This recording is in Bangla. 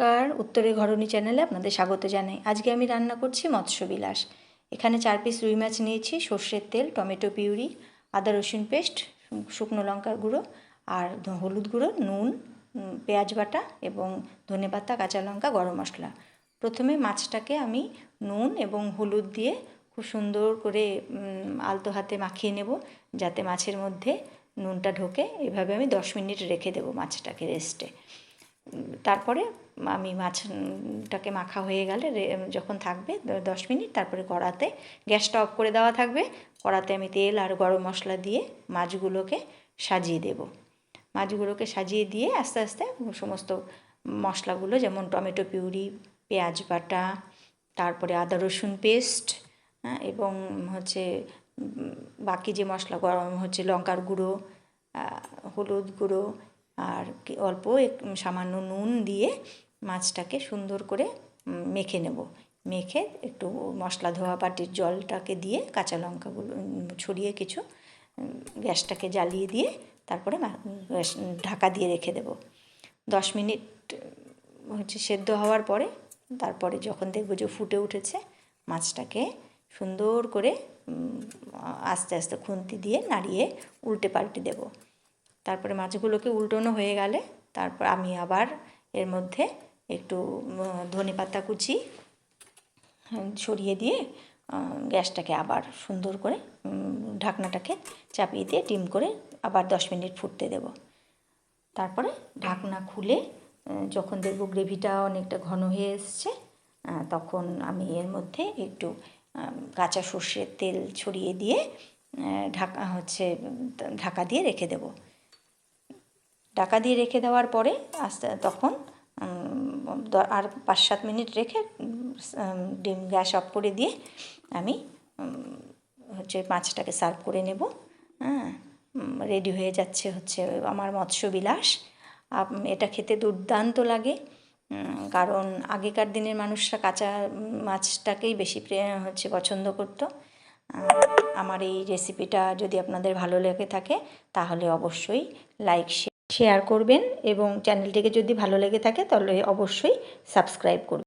নমস্কার উত্তরে ঘরণী চ্যানেলে আপনাদের স্বাগত জানাই। আজকে আমি রান্না করছি মৎস্যবিলাস। এখানে চার পিস রুই মাছ নিয়েছি, সর্ষের তেল, টমেটো পিউরি, আদা রসুন পেস্ট, শুকনো লঙ্কার গুঁড়ো আর হলুদ গুঁড়ো, নুন পেঁয়াজ বাটা এবং ধনেপাতা কাঁচা লঙ্কা, গরম মশলা। প্রথমে মাছটাকে আমি নুন এবং হলুদ দিয়ে খুব সুন্দর করে আলতো হাতে মাখিয়ে নেব যাতে মাছের মধ্যে নুনটা ঢোকে। এভাবে আমি দশ মিনিট রেখে দেবো মাছটাকে রেস্টে তারপরে আমি মাছটাকে মাখা হয়ে গেলে যখন থাকবে দশ মিনিট তারপরে কড়াতে গ্যাসটা অফ করে দেওয়া থাকবে। কড়াতে আমি তেল আর গরম মশলা দিয়ে মাছগুলোকে সাজিয়ে দেব। মাছগুলোকে সাজিয়ে দিয়ে আস্তে আস্তে সমস্ত মশলাগুলো যেমন টমেটো পিউরি পেঁয়াজ বাটা তারপরে আদা রসুন পেস্ট হ্যাঁ, এবং হচ্ছে বাকি যে মশলা গরম হচ্ছে লঙ্কার গুঁড়ো হলুদ গুঁড়ো আর অল্প সামান্য নুন দিয়ে মাছটাকে সুন্দর করে মেখে নেব। মেখে একটু মশলা ধোয়া বাটির জলটাকে দিয়ে কাঁচা লঙ্কাগুলো ছড়িয়ে কিছু গ্যাসটাকে জ্বালিয়ে দিয়ে তারপরে ঢাকা দিয়ে রেখে দেব। দশ মিনিট হচ্ছে সেদ্ধ হওয়ার পরে তারপরে যখন দেখব যে ফুটে উঠেছে, মাছটাকে সুন্দর করে আস্তে আস্তে খুন্তি দিয়ে নাড়িয়ে উল্টে পাল্টে দেবো। তারপরে মাছগুলোকে উল্টোনো হয়ে গেলে তারপর আমি আবার এর মধ্যে একটু ধনে পাতা কুচি ছড়িয়ে দিয়ে গ্যাসটাকে আবার সুন্দর করে ঢাকনাটাকে চাপিয়ে দিয়ে ডিম করে আবার দশ মিনিট ফুটতে দেব। তারপরে ঢাকনা খুলে যখন দেখব গ্রেভিটা অনেকটা ঘন হয়ে এসছে তখন আমি এর মধ্যে একটু কাঁচা সর্ষের তেল ছড়িয়ে দিয়ে ঢাকা হচ্ছে ঢাকা দিয়ে রেখে দেবো। ঢাকা দিয়ে রেখে দেওয়ার পরে আস্তে তখন আর পাঁচ সাত মিনিট রেখে ডিম গ্যাস অফ করে দিয়ে আমি হচ্ছে মাছটাকে সার্ভ করে নেব। হ্যাঁ রেডি হয়ে যাচ্ছে হচ্ছে আমার মৎস্য বিলাস আপ- এটা খেতে দুর্দান্ত লাগে কারণ আগেকার দিনের মানুষরা কাঁচা মাছটাকেই বেশি হচ্ছে পছন্দ করতো। আমার এই রেসিপিটা যদি আপনাদের ভালো লেগে থাকে, তাহলে অবশ্যই লাইক শেয়ার করবেন এবং চ্যানেলটিকে যদি ভালো লেগে থাকে তাহলে অবশ্যই সাবস্ক্রাইব করবেন।